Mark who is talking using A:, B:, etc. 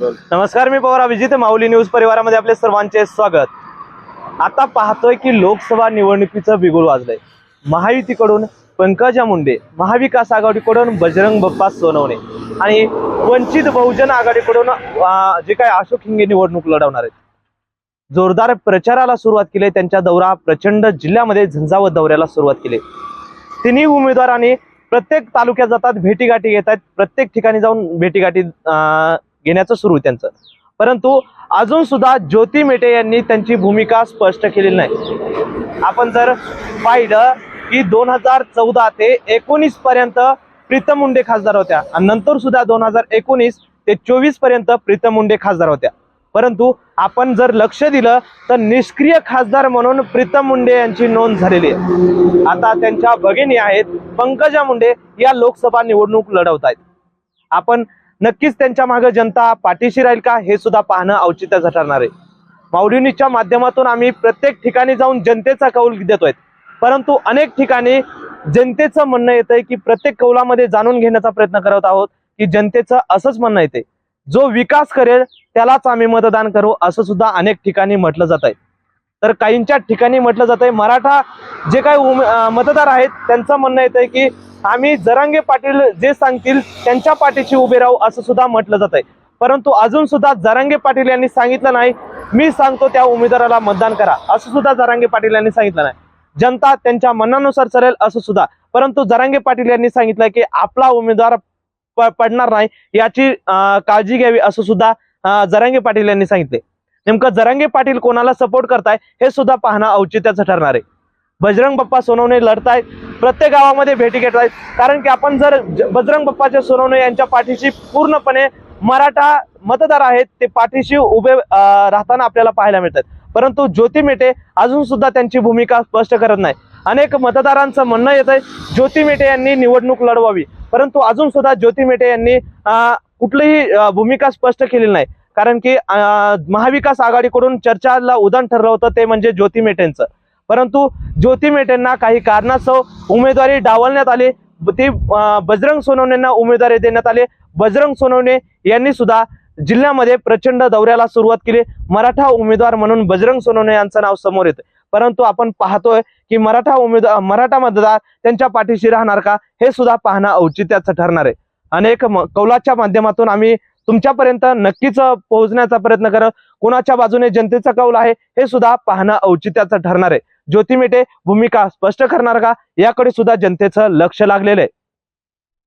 A: नमस्कार मी पवार अभिजित माऊली न्यूज परिवारामध्ये आपले सर्वांचे स्वागत. आता पाहतोय की लोकसभा निवडणुकीचं बिगुल वाजलंय. महायुतीकडून पंकजा मुंडे महाविकास आघाडीकडून बजरंग बप्पा सोनवणे आणि वंचित बहुजन आघाडीकडून जे काय अशोक हिंगे निवडणूक लढवणार आहेत. जोरदार प्रचाराला सुरुवात केली त्यांच्या दौरा प्रचंड जिल्ह्यामध्ये झंझावत दौऱ्याला सुरुवात केली तिन्ही उमेदवारांनी प्रत्येक तालुक्यात जातात भेटीगाठी घेत आहेत. प्रत्येक ठिकाणी जाऊन भेटीगाठी अं, घेण्याचं सुरू आहे त्यांचं. परंतु अजून सुद्धा ज्योती मेटे यांनी त्यांची भूमिका स्पष्ट केलेली नाही. आपण जर पाहिलं की दोन हजार चौदा ते एकोणीस पर्यंत प्रीतम मुंडे खासदार होत्या. आणि नंतर सुद्धा दोन हजार एकोणीस ते चोवीसपर्यंत प्रीतम मुंडे खासदार होत्या. परंतु आपण जर लक्ष दिलं तर निष्क्रिय खासदार म्हणून प्रीतम मुंडे यांची नोंद झालेली आहे. आता त्यांच्या भगिनी आहेत पंकजा मुंडे या लोकसभा निवडणूक लढवत आहेत आपण नक्कीच त्यांच्या मागे जनता पाठीशी राहील का हे सुद्धा पाहणं औचित्याचं ठरणार आहे. माऊली माध्यमातून आम्ही प्रत्येक ठिकाणी जाऊन जनतेचा कौल देतोय. परंतु अनेक ठिकाणी जनतेचं म्हणणं येतंय की प्रत्येक कौलामध्ये जाणून घेण्याचा प्रयत्न करत आहोत की जनतेचं असंच म्हणणं येते जो विकास करेल त्यालाच आम्ही मतदान करू असं सुद्धा अनेक ठिकाणी म्हटलं जात आहे तर काहींच्या ठिकाणी म्हटलं जात आहे मराठा जे काही उमे- मतदार आहेत त्यांचं म्हणणं येत आहे की आम्ही जरांगे पाटील जे सांगतील त्यांच्या पाठीशी उभे राहू असं सुद्धा म्हटलं जात आहे परंतु अजून सुद्धा जरांगे पाटील यांनी सांगितलं नाही. मी सांगतो त्या उमेदवाराला मतदान करा. असं सुद्धा जरांगे पाटील यांनी सांगितलं नाही. जनता त्यांच्या मनानुसार चालेल असं सुद्धा. परंतु जरांगे पाटील यांनी सांगितलं की आपला उमेदवार पडणार नाही याची काळजी घ्यावी असं सुद्धा जरांगे पाटील यांनी सांगितले. नेमकं जरांगे पाटील कोणाला सपोर्ट करताय हे सुद्धा पाहणं औचित्याचं ठरणार आहे. बजरंग बाप्पा सोनवणे लढतायत. प्रत्येक गावामध्ये भेटी घेत आहेत कारण की आपण जर बजरंग बाप्पाच्या सोनवणे यांच्या पाठीशी पूर्णपणे मराठा मतदार आहेत ते पाठीशी उभे राहताना आपल्याला पाहायला मिळतात. परंतु ज्योती मेटे अजून सुद्धा त्यांची भूमिका स्पष्ट करत नाही. अनेक मतदारांचं म्हणणं येत आहे ज्योती मेटे यांनी निवडणूक लढवावी. परंतु अजून सुद्धा ज्योती मेटे यांनी कुठलीही भूमिका स्पष्ट केलेली नाही. कारण की महाविकास आघाडीकडून चर्चाला उदाहरण ठरलं होतं ते म्हणजे ज्योती मेटेंचं. परंतु ज्योती मेटेंना काही कारणास्तव उमेदवारी डावलण्यात आली. ती बजरंग सोनवणेंना उमेदवारी देण्यात आली. बजरंग सोनवणे यांनी सुद्धा जिल्ह्यामध्ये प्रचंड दौऱ्याला सुरुवात केली. मराठा उमेदवार म्हणून बजरंग सोनवणे यांचं नाव समोर येतं. परंतु आपण पाहतोय की मराठा उमेदवार मराठा मतदार त्यांच्या पाठीशी राहणार का हे सुद्धा पाहणं औचित्याचं ठरणार आहे. अनेक म- कौलाच्या माध्यमातून आम्ही तुमच्यापर्यंत नक्कीच पोहोचण्याचा प्रयत्न करत कोणाच्या बाजूने जनतेचा कौल आहे हे सुद्धा पाहणं औचित्याचं ठरणार आहे. ज्योती मेटे भूमिका स्पष्ट करणार का? याकडे सुद्धा जनतेचं लक्ष लागलेलं आहे.